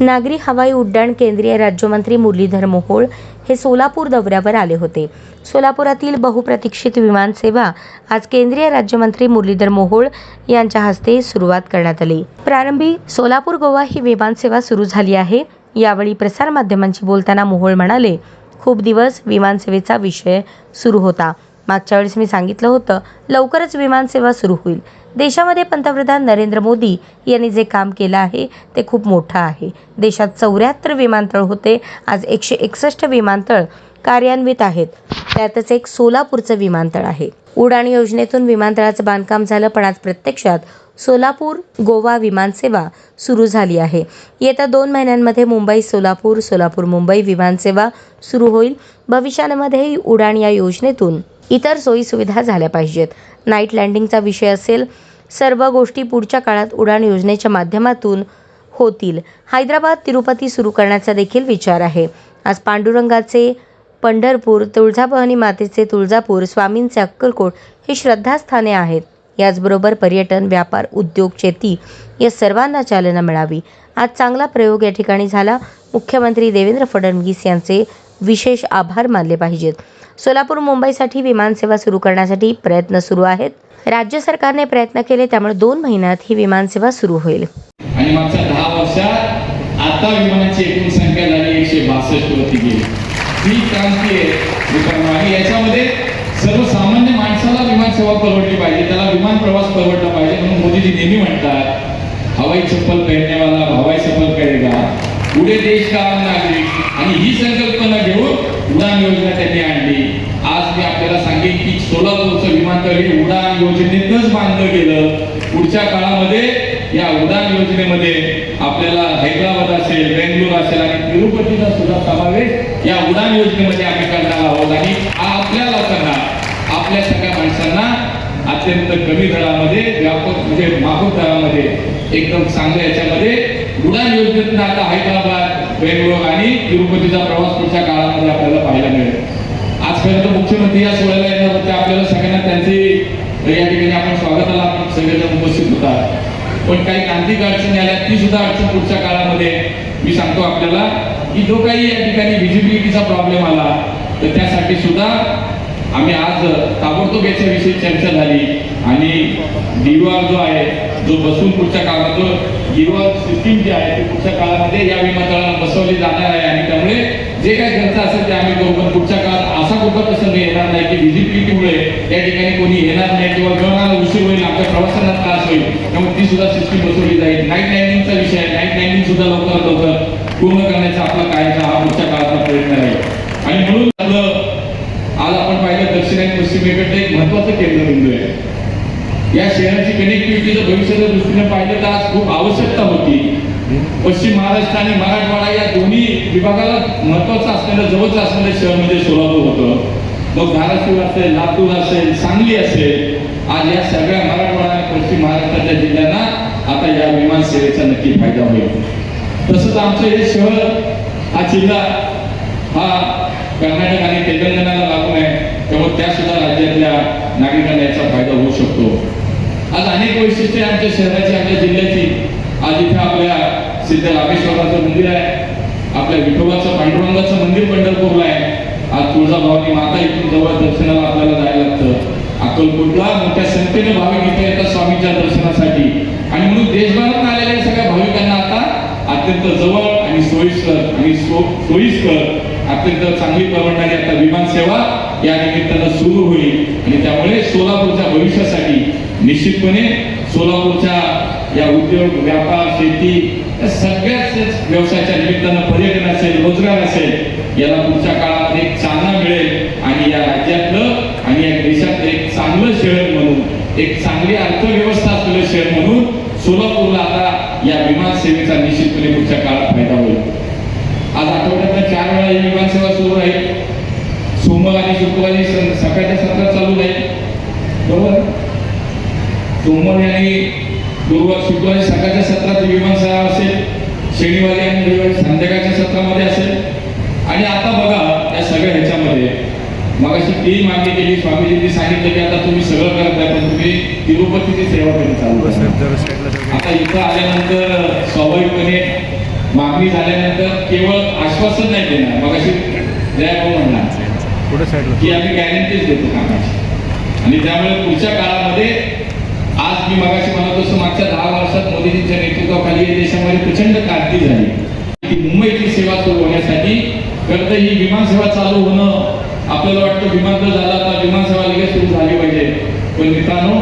नागरी हवाई उड्डाण केंद्रीय राज्यमंत्री मुरलीधर मोहोळ हे सोलापूर दौऱ्यावर आले होते. सोलापुरातील बहुप्रतीक्षित विमानसेवा आज केंद्रीय राज्यमंत्री मुरलीधर मोहोळ यांच्या हस्ते सुरुवात करण्यात आली. प्रारंभी सोलापूर गोवा ही विमानसेवा सुरू झाली आहे. यावेळी प्रसारमाध्यमांशी बोलताना मोहोळ म्हणाले खूप दिवस विमानसेवेचा विषय सुरू होता. मागच्या वेळेस मी सांगितलं होतं लवकरच विमानसेवा सुरू होईल. देशामध्ये पंतप्रधान नरेंद्र मोदी यांनी जे काम केलं आहे ते खूप मोठं आहे. देशात चौऱ्याहत्तर विमानतळ होते आज एकशे एकसष्ट विमानतळ कार्यान्वित आहेत. त्यातच एक सोलापूरचं विमानतळ आहे. उडाण योजनेतून विमानतळाचं बांधकाम झालं पण आज प्रत्यक्षात सोलापूर गोवा विमानसेवा सुरू झाली आहे. येत्या दोन महिन्यांमध्ये मुंबई सोलापूर सोलापूर मुंबई विमानसेवा सुरू होईल. भविष्यामध्येही उडाण या योजनेतून इतर सोयीसुविधा झाल्या पाहिजेत. नाईट लँडिंगचा विषय असेल सर्व गोष्टी पुढच्या काळात उडाण योजनेच्या माध्यमातून होतील. हैदराबाद तिरुपती सुरू करण्याचा देखील विचार आहे. आज पांडुरंगाचे पंढरपूर तुळजाभवानी मातेचे तुळजापूर स्वामींचे अक्कलकोट हे श्रद्धास्थाने आहेत. याचबरोबर पर्यटन व्यापार उद्योग शेती या सर्वांना चालना मिळावी. आज चांगला प्रयोग या ठिकाणी झाला. मुख्यमंत्री देवेंद्र फडणवीस यांचे विशेष आभार मानले पाहिजेत. सोलापूर मुंबईसाठी विमानसेवा सुरू करण्यासाठी प्रयत्न सुरू आहेत. राज्य सरकारने प्रयत्न केले त्यामुळे दोन महिन्यात ही विमानसेवा सुरू होईल. आणि मागच्या दहा वर्षात आता विमानाची एकूण संख्या झाली एकशे बासष्ट वरती गेली. ही क्रांती आहे आणि याच्यामध्ये सर्वसामान्य माणसाला विमान सेवा परवडली पाहिजे त्याला विमान प्रवास परवडला पाहिजे म्हणून मोदीजी नेहमी म्हणतात हवाई चप्पल पहननेवाला हवाई चप्पल पहनेगा पुढे देश का नागरिक आणि ही संकल्पना घेऊन उडान योजना त्यांनी आणली आज मी आपल्याला सांगेन की सोलापूरचं विमानतळ हे उडान योजनेतच बांधलं गेलं. पुढच्या काळामध्ये या उडान योजनेमध्ये आपल्याला हैदराबाद असेल बेंगलोर असेल आणि तिरुपतीचा सुद्धा समावेश या उडान योजनेमध्ये आम्ही करणार आहोत. आणि आपल्या लोकांना आपल्या सगळ्या माणसांना अत्यंत कमी दरामध्ये व्यापक म्हणजे माफक दरामध्ये एकदम चांगल्या याच्यामध्ये उडान योजनेतून आता हैदराबाद बेंगलोर आणि तिरुपतीचा प्रवास पुढच्या काळामध्ये आपल्याला पाहायला मिळेल. आजपर्यंत मुख्यमंत्री या सोहळ्याला येणार होते आपल्याला सगळ्यांना त्यांचे या ठिकाणी आपण स्वागताला आपण सगळेजण उपस्थित होता पण काही तांत्रिक अडचणी आल्या ती सुद्धा अडचण पुढच्या काळामध्ये मी सांगतो आपल्याला की जो काही या ठिकाणी व्हिजिबिलिटीचा प्रॉब्लेम आला तर त्यासाठी सुद्धा आम्ही आज ताबडतोब याच्याविषयी चर्चा झाली. आणि डीवार जो आहे जो बसून पुढच्या काळात जो डीवार सिस्टीम जी आहे ती पुढच्या काळामध्ये या विमानतळाला बसवली जाणार आहे. आणि त्यामुळे जे काही खर्च असेल ते आम्ही करू. पण पुढच्या काळात असा प्रसंग येणार नाही की व्हिजिबिलिटीमुळे या ठिकाणी कोणी येणार नाही किंवा विमानाला उशीर होईल आपल्या प्रवासांना त्रास होईल. त्यामुळे ती सुद्धा सिस्टीम बसवली जाईल. नाईट लँडिंगचा विषय आहे. नाईट लँडिंग सुद्धा लवकरात लवकर पूर्ण करण्याचा आपला काय हा पुढच्या काळाचा प्रयत्न आहे आणि म्हणून आपलं आज आपण पाहिलं दक्षिण आणि पश्चिमेकडे एक महत्वाचं केंद्रबिंदू आहे या शहराची कनेक्टिव्हिटीचं जर भविष्याच्या दृष्टीने पाहिलं तर आज खूप आवश्यकता होती. पश्चिम महाराष्ट्र आणि मराठवाडा या दोन्ही विभागाला महत्वाचं असलेलं जवळचं असलेलं शहर म्हणजे सोलापूर होतं. मग धाराशिव असेल लातूर असेल सांगली असेल आज या सगळ्या मराठवाडा आणि पश्चिम महाराष्ट्राच्या जिल्ह्यांना आता या विमान सेवेचा नक्की फायदा होईल. तसंच आमचं हे शहर हा जिल्हा हा कर्नाटक आणि तेलंगणाला लागून आहे. त्यामुळे त्या सुद्धा राज्यातल्या नागरिकांना याचा फायदा होऊ शकतो. आज अनेक वैशिष्ट्ये आमच्या शहराची आमच्या जिल्ह्याची. आज इथे आपल्या सिद्ध रामेश्वराचं मंदिर आहे. आपल्या विठोबाचं पांडुरंगाचं मंदिर पंढरपूरला आहे. आज तुळजाभवानी माता इथून जवळ दर्शनाला आपल्याला जायला लागतं. अक्कलकोटला मोठ्या संख्येने भाविक इथे येतात स्वामींच्या दर्शनासाठी. आणि म्हणून देशभरातून आलेल्या सगळ्या भाविकांना आता अत्यंत जवळ आणि सोयीस्कर आणि सो सोयीस्कर अत्यंत चांगली परवडणारी आता विमान सेवा या निमित्तानं सुरू होईल. आणि त्यामुळे सोलापूरच्या भविष्यासाठी निश्चितपणे सोलापूरच्या या उद्योग व्यापार शेती या सगळ्याच व्यवसायाच्या निमित्तानं पर्यटन असेल रोजगार असेल याला पुढच्या काळात एक चालना मिळेल आणि या राज्यातलं आणि या देशातलं एक चांगलं शहर म्हणून एक चांगली अर्थव्यवस्था असलेलं शहर म्हणून सोलापूरला आता या विमान सेवेचा निश्चितपणे पुढच्या काळात फायदा होईल. आज आठवड्यातनं चार वेळा ही विमान सेवा सुरू राहील. सोमवार आणि शुक्रवारी सकाळच्या सत्रात चालू राहील. बरोबर? सोमवारी आणि गुरुवार शुक्रवारी सकाळच्या सत्रात विमान सेवा असेल शनिवारी आणि रविवारी संध्याकाळच्या सत्रामध्ये असेल. आणि आता बघा या सगळ्या ह्याच्यामध्ये मग अशी ती मागणी केली स्वामीजींनी सांगितलं की आता तुम्ही सगळं करत आहे पण तुम्ही तिरुपतीची सेवा कधी चालू. आता इथं आल्यानंतर स्वाभाविकपणे मागणी झाल्यानंतर केवळ आश्वासन नाही देणार. मग अशी दयाभाऊ म्हणणार की आम्ही गॅरंटीज देतो कामाची. आणि त्यामुळे पुढच्या आज मी मगाशी म्हणत असतो मागच्या दहा वर्षात मोदीजींच्या नेतृत्वाखाली या देशामध्ये प्रचंड क्रांती झाली. की मुंबईची सेवा सुरू होण्यासाठी खरं तर ही विमानसेवा चालू होणं आपल्याला वाटतं विमानतळ झाला तर विमानसेवा लगेच सुरू झाली पाहिजे. पण मित्रांनो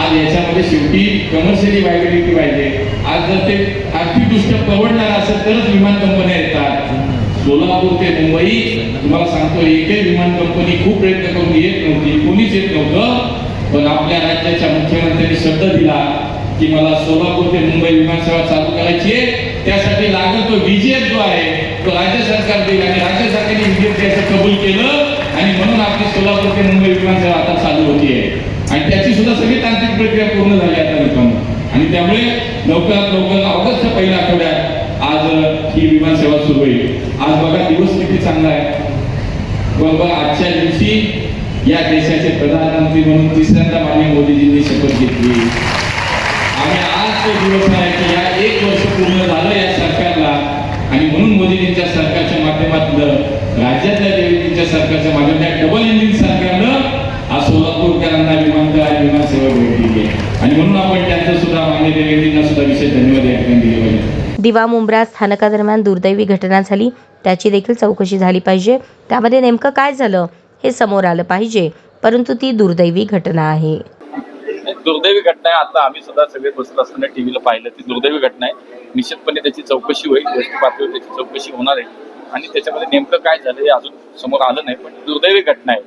आज याच्यामध्ये शेवटी कमर्शियली व्हायबिलिटी पाहिजे. आज जर ते आर्थिकदृष्ट्या परवडणार असेल तरच विमान कंपन्या येतात. सोलापूर ते मुंबई तुम्हाला सांगतो एकही विमान कंपनी खूप प्रयत्न करून येत नव्हती कोणीच येत नव्हतं. पण आपल्या राज्याच्या मुख्यमंत्र्यांनी शब्द दिला की मला सोलापूर ते मुंबई विमानसेवा चालू करायची आहे. त्यासाठी लागत तो विजय जो आहे तो राज्य सरकार देईल आणि राज्य सरकारने विजेत द्यायचं कबूल केलं आणि म्हणून आपली सोलापूर ते मुंबई विमानसेवा आता चालू होतीये. आणि त्याची सुद्धा सगळी तांत्रिक प्रक्रिया पूर्ण झाली आता मित्रांनो. आणि त्यामुळे लवकरात लवकर ऑगस्टच्या पहिल्या आठवड्यात आज ही विमानसेवा सुरू होईल. आज बघा दिवस किती चांगला आहे. बघा आजच्या दिवशी या देशाचे प्रधानमंत्री म्हणून तिसऱ्यांदा माननीय मोदीजींनी शपथ घेतली. आम्ही आज तो दिवस आहे की या एक वर्ष पूर्ण झालं या सरकारला. आणि म्हणून मोदीजींच्या सरकारच्या माध्यमातलं राज्यातल्या देवीजींच्या सरकारच्या माध्यमात डबल इंजिन सरकारनं आज सोलापूरकरांना विमानतळ आणि विमानसेवा भेटली आहे. आणि म्हणून आपण त्यांचं सुद्धा मान्य देवीजींना सुद्धा विशेष धन्यवाद या ठिकाणी दिले पाहिजे. दिवा मुंब्रा स्थानकादरम्यान दुर्दैवी घटना झाली. त्याची देखील चौकशी झाली पाहिजे. त्यामध्ये नेमकं काय झालं? हे समोर आलं पाहिजे परंतु ती दुर्दैवी घटना आहे. दुर्दैवी घटना आहे. आता आम्ही सुद्धा सगळे बसत असताना टीव्हीला पाहिलं ती दुर्दैवी घटना आहे. निश्चितपणे त्याची चौकशी होईल गोष्टी पातळीवर त्याची चौकशी होणार आहे. आणि त्याच्यामध्ये नेमकं काय झालं हे अजून समोर आलं नाही पण दुर्दैवी घटना आहे.